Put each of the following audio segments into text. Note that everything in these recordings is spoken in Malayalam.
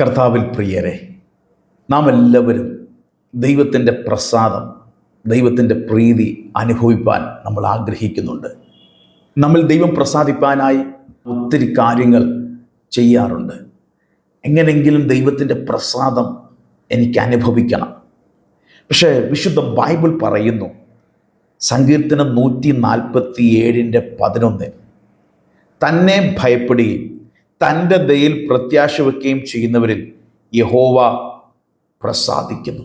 കർത്താവിൽ പ്രിയരെ നാം എല്ലാവരും ദൈവത്തിന്റെ പ്രസാദം ദൈവത്തിന്റെ പ്രീതി അനുഭവിപ്പാൻ നമ്മൾ ആഗ്രഹിക്കുന്നുണ്ട്. നമ്മൾ ദൈവം പ്രസാദിപ്പാനായി ഒത്തിരി കാര്യങ്ങൾ ചെയ്യാറുണ്ട്. എങ്ങനെങ്കിലും ദൈവത്തിന്റെ പ്രസാദം എനിക്ക് അനുഭവിക്കണം. പക്ഷേ വിശുദ്ധ ബൈബിൾ പറയുന്നു സങ്കീർത്തനം നൂറ്റി നാൽപ്പത്തി ഏഴിന്റെ പതിനൊന്ന് തന്നെ ഭയപ്പെടുകയും തന്റെ ദയിൽ പ്രത്യാശ വയ്ക്കുകയും ചെയ്യുന്നവരിൽ യഹോവ പ്രസാദിക്കുന്നു.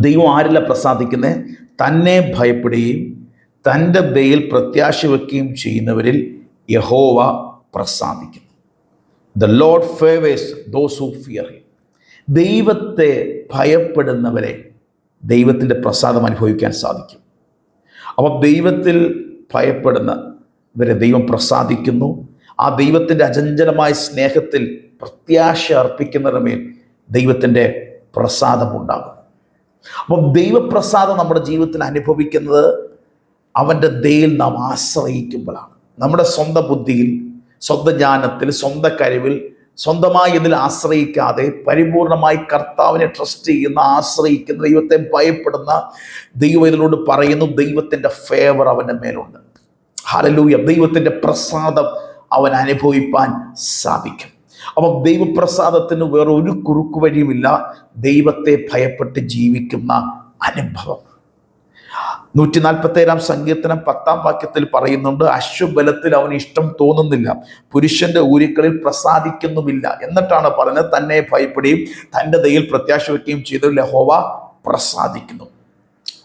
ദൈവം ആരില്ല പ്രസാദിക്കുന്നത് തന്നെ ഭയപ്പെടുകയും തന്റെ ദയിൽ പ്രത്യാശ വയ്ക്കുകയും ചെയ്യുന്നവരിൽ യഹോവ പ്രസാദിക്കുന്നു. The lord favours those who fear ദൈവത്തെ ഭയപ്പെടുന്നവരെ ദൈവത്തിന്റെ പ്രസാദം അനുഭവിക്കാൻ സാധിക്കും. അപ്പം ദൈവത്തിൽ ഭയപ്പെടുന്നവരെ ദൈവം പ്രസാദിക്കുന്നു. ആ ദൈവത്തിന്റെ അചഞ്ചലമായ സ്നേഹത്തിൽ പ്രത്യാശ അർപ്പിക്കുന്നതിന് മേൽ ദൈവത്തിന്റെ പ്രസാദമുണ്ടാകും അപ്പം ദൈവപ്രസാദം നമ്മുടെ ജീവിതത്തിൽ അനുഭവിക്കുന്നത് അവന്റെ ദയിൽ നാം ആശ്രയിക്കുമ്പോഴാണ്. നമ്മുടെ സ്വന്തം ബുദ്ധിയിൽ സ്വന്തം ജ്ഞാനത്തിൽ സ്വന്തം കഴിവിൽ സ്വന്തമായി ഇതിൽ ആശ്രയിക്കാതെ പരിപൂർണമായി കർത്താവിനെ ട്രസ്റ്റ് ചെയ്യുന്ന ആശ്രയിക്കുന്ന ദൈവത്തെ ഭയപ്പെടുന്ന ദൈവം ഇതിനോട് പറയുന്നു ദൈവത്തിന്റെ ഫേവർ അവന്റെ മേലുണ്ട്. ഹലലൂയ ദൈവത്തിന്റെ പ്രസാദം അവൻ അനുഭവിപ്പാൻ സാധിക്കും. അപ്പം ദൈവപ്രസാദത്തിന് വേറെ ഒരു കുറുക്കു വഴിയുമില്ല. ദൈവത്തെ ഭയപ്പെട്ട് ജീവിക്കുന്ന അനുഭവം. നൂറ്റി നാൽപ്പത്തി ഏഴാം സങ്കീർത്തനം പത്താം വാക്യത്തിൽ പറയുന്നുണ്ട് അശ്വബലത്തിൽ അവന് ഇഷ്ടം തോന്നുന്നില്ല. പുരുഷന്റെ ഊരിക്കളിൽ പ്രസാദിക്കുന്നുമില്ല. എന്നിട്ടാണ് പറഞ്ഞത് തന്നെ ഭയപ്പെടുകയും തന്റെ ദയിൽ പ്രത്യാശ വയ്ക്കുകയും ചെയ്തു. ലഹോവ പ്രസാദിക്കുന്നു.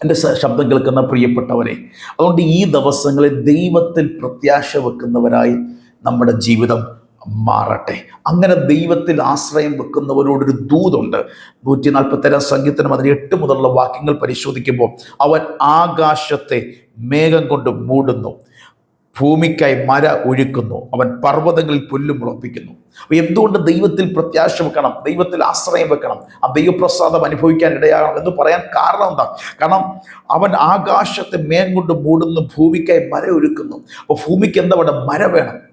എന്റെ ശബ്ദം കേൾക്കുന്ന പ്രിയപ്പെട്ടവരെ അതുകൊണ്ട് ഈ ദിവസങ്ങളിൽ ദൈവത്തിൽ പ്രത്യാശ വെക്കുന്നവരായി നമ്മുടെ ജീവിതം മാറട്ടെ. അങ്ങനെ ദൈവത്തിൽ ആശ്രയം വെക്കുന്നവരോടൊരു ദൂതുണ്ട്. നൂറ്റി നാൽപ്പത്തേഴാം സംഗീതത്തിന് അതിന് എട്ട് മുതലുള്ള വാക്യങ്ങൾ പരിശോധിക്കുമ്പോൾ അവൻ ആകാശത്തെ മേഘം കൊണ്ട് മൂടുന്നു. ഭൂമിക്കായി മര ഒഴുക്കുന്നു. അവൻ പർവതങ്ങളിൽ പുല്ലും മുളപ്പിക്കുന്നു. അപ്പോൾ എന്തുകൊണ്ട് ദൈവത്തിൽ പ്രത്യാശ വെക്കണം? ദൈവത്തിൽ ആശ്രയം വെക്കണം? ആ ദൈവപ്രസാദം അനുഭവിക്കാൻ ഇടയാകണം എന്ന് പറയാൻ കാരണം എന്താ? കാരണം അവൻ ആകാശത്തെ മേഘം കൊണ്ട് മൂടുന്നു ഭൂമിക്കായി മര ഒരുക്കുന്നു അപ്പോൾ ഭൂമിക്ക് എന്താ വേണം മര വേണം.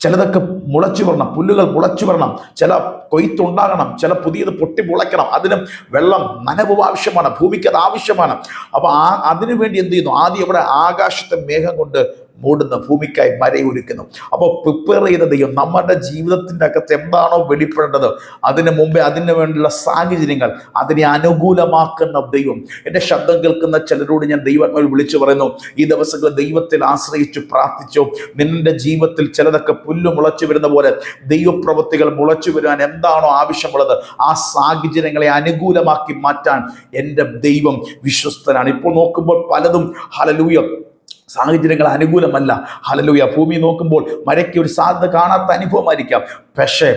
ചിലതൊക്കെ മുളച്ചു വരണം പുല്ലുകൾ മുളച്ചു വരണം ചില കൊയ്ത്തുണ്ടാകണം ചില പുതിയത് പൊട്ടി മുളയ്ക്കണം. അതിനും വെള്ളം നനവ് ആവശ്യമാണ് ഭൂമിക്ക് അത് ആവശ്യമാണ്. അപ്പോൾ ആ അതിനുവേണ്ടി എന്ത് ചെയ്യുന്നു? ആദ്യം ഇവിടെ ആകാശത്തെ മേഘം കൊണ്ട് മൂടുന്ന ഭൂമിക്കായി മരയൊരുക്കുന്നു. അപ്പോൾ പ്രിപ്പയർ ചെയ്ത ദൈവം നമ്മുടെ ജീവിതത്തിന്റെ അകത്ത് എന്താണോ വെളിപ്പെടേണ്ടത് അതിന് മുമ്പേ അതിന് വേണ്ടിയുള്ള സാഹചര്യങ്ങൾ അതിനെ അനുകൂലമാക്കുന്ന ദൈവം. എന്റെ ശബ്ദം കേൾക്കുന്ന ചിലരോട് ഞാൻ ദൈവാത്മാവിൽ വിളിച്ചു പറയുന്നു ഈ ദിവസങ്ങളിൽ ദൈവത്തിൽ ആശ്രയിച്ചു പ്രാർത്ഥിച്ചു? നിന്റെ ജീവിതത്തിൽ ചിലതൊക്കെ പുല്ല് മുളച്ചു വരുന്ന പോലെ ദൈവപ്രവൃത്തികൾ മുളച്ചു വരുവാൻ എന്താണോ ആവശ്യമുള്ളത് ആ സാഹചര്യങ്ങളെ അനുകൂലമാക്കി മാറ്റാൻ എന്റെ ദൈവം വിശ്വസ്തനാണ്. ഇപ്പോൾ നോക്കുമ്പോൾ പലതും ഹലലൂയ സാഹചര്യങ്ങൾ അനുകൂലമല്ല. ഹലലൂയ ഭൂമി നോക്കുമ്പോൾ മരയ്ക്ക് ഒരു സാധ്യത കാണാത്ത അനുഭവമായിരിക്കാം. പക്ഷേ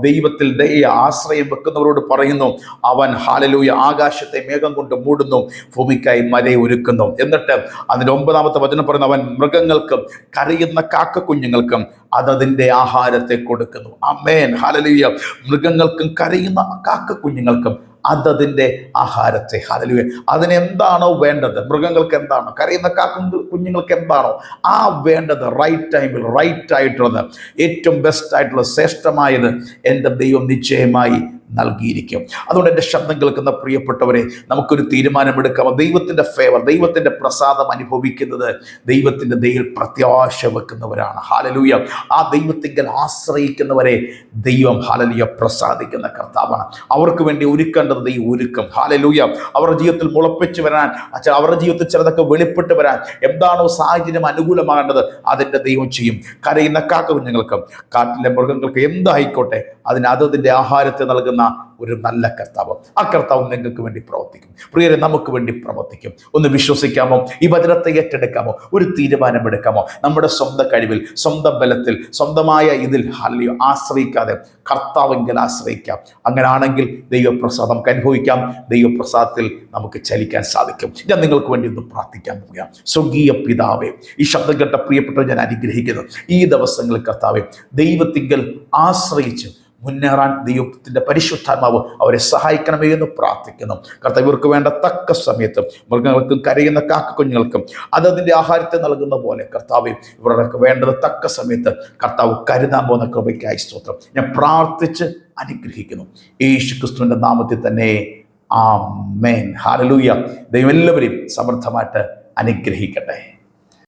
ദൈവത്തിൽ ദയ ആശ്രയം വെക്കുന്നവരോട് പറയുന്നു അവൻ ഹാലലൂയ ആകാശത്തെ മേഘം കൊണ്ട് മൂടുന്നു ഭൂമിക്കായി മര ഒരുക്കുന്നു. എന്നിട്ട് അതിന്റെ ഒമ്പതാമത്തെ വചനം പറയുന്നു അവൻ മൃഗങ്ങൾക്കും കരയുന്ന കാക്കക്കുഞ്ഞുങ്ങൾക്കും അതതിന്റെ ആഹാരത്തെ കൊടുക്കുന്നു. അമേൻ. ഹാലലൂയ മൃഗങ്ങൾക്കും കരയുന്ന കാക്ക കുഞ്ഞുങ്ങൾക്കും അതതിന്റെ ആഹാരത്തെ. ഹലലുവെ അതിനെന്താണോ വേണ്ടത്? മൃഗങ്ങൾക്ക് എന്താണോ കരയുന്ന കാക്കും കുഞ്ഞുങ്ങൾക്ക് എന്താണോ ആ വേണ്ടത് റൈറ്റ് ടൈമിൽ റൈറ്റ് ആയിട്ടുള്ളത്. ഏറ്റവും ബെസ്റ്റ് ആയിട്ടുള്ള ശ്രേഷ്ഠമായത് എന്റെ ദൈവം നിശ്ചയമായി നൽകിയിരിക്കും. അതുകൊണ്ട് എന്റെ ശബ്ദം കേൾക്കുന്ന പ്രിയപ്പെട്ടവരെ നമുക്കൊരു തീരുമാനമെടുക്കാം. ദൈവത്തിന്റെ ഫേവർ ദൈവത്തിന്റെ പ്രസാദം അനുഭവിക്കുന്നത് ദൈവത്തിന്റെ ദൈവം പ്രത്യാശ വെക്കുന്നവരാണ്. ഹാലലൂയ ആ ദൈവത്തിങ്കൽ ആശ്രയിക്കുന്നവരെ ദൈവം ഹാലലൂയ പ്രസാദിക്കുന്ന കർത്താവാണ്. അവർക്ക് വേണ്ടി ഒരുക്കേണ്ടത് ദൈവം ഒരുക്കും. ഹാലലൂയ അവരുടെ ജീവിതത്തിൽ മുളപ്പിച്ച് വരാൻ അവരുടെ ജീവിതത്തിൽ ചിലതൊക്കെ വെളിപ്പെട്ട് വരാൻ എന്താണോ സാഹചര്യം അനുകൂലമാകേണ്ടത് അതിന്റെ ദൈവം ചെയ്യും. കരയുന്ന കാക്ക കുഞ്ഞുങ്ങൾക്കും കാട്ടിലെ മൃഗങ്ങൾക്കും എന്തായിക്കോട്ടെ അതിന് അതതിന്റെ ആഹാരത്തെ നൽകുന്ന ഒരു നല്ല കർത്താവ്. ആ കർത്താവ് നിങ്ങൾക്ക് വേണ്ടി പ്രവർത്തിക്കും. പ്രിയരെ നമുക്ക് വേണ്ടി പ്രവർത്തിക്കും. ഒന്ന് വിശ്വസിക്കാമോ? ഈ വചനത്തെ ഏറ്റെടുക്കാമോ? ഒരു തീരുമാനമെടുക്കാമോ? നമ്മുടെ സ്വന്തം കഴിവിൽ സ്വന്തം ബലത്തിൽ സ്വന്തമായ ഇതിൽ ഹല്ലയോ ആശ്രയിക്കാതെ കർത്താവെങ്കിൽ ആശ്രയിക്കാം. അങ്ങനാണെങ്കിൽ ദൈവപ്രസാദം നമുക്ക് അനുഭവിക്കാം. ദൈവപ്രസാദത്തിൽ നമുക്ക് ചലിക്കാൻ സാധിക്കും. ഞാൻ നിങ്ങൾക്ക് വേണ്ടി ഒന്ന് പ്രാർത്ഥിക്കാൻ പോവുകയാണ്. സ്വർഗീയ പിതാവേ ഈ ശബ്ദം കേട്ട പ്രിയപ്പെട്ടവർ ഞാൻ അനുഗ്രഹിക്കുന്നു. ഈ ദിവസങ്ങളിൽ കർത്താവെ ദൈവത്തിങ്കൽ ആശ്രയിച്ച് മുന്നേറാൻ ദൈവത്തിന്റെ പരിശുദ്ധാത്മാവ് അവരെ സഹായിക്കണമേ എന്ന് പ്രാർത്ഥിക്കുന്നു. കർത്താവ് ഇവർക്ക് വേണ്ട തക്ക സമയത്ത് മൃഗങ്ങൾക്കും കരയുന്ന കാക്കക്കുഞ്ഞുങ്ങൾക്കും അതതിന്റെ ആഹാരത്തെ നൽകുന്ന പോലെ കർത്താവ് ഇവർക്ക് വേണ്ടത് തക്ക സമയത്ത് കർത്താവ് കരുതാൻ പോകുന്ന കൃപയ്ക്കായി സ്തോത്രം. ഞാൻ പ്രാർത്ഥിച്ച് അനുഗ്രഹിക്കുന്നു. യേശു ക്രിസ്തുവിന്റെ നാമത്തിൽ തന്നെ ആ മേൻ ഹാലലൂയ ദൈവം എല്ലാവരെയും സമൃദ്ധമായിട്ട് അനുഗ്രഹിക്കട്ടെ.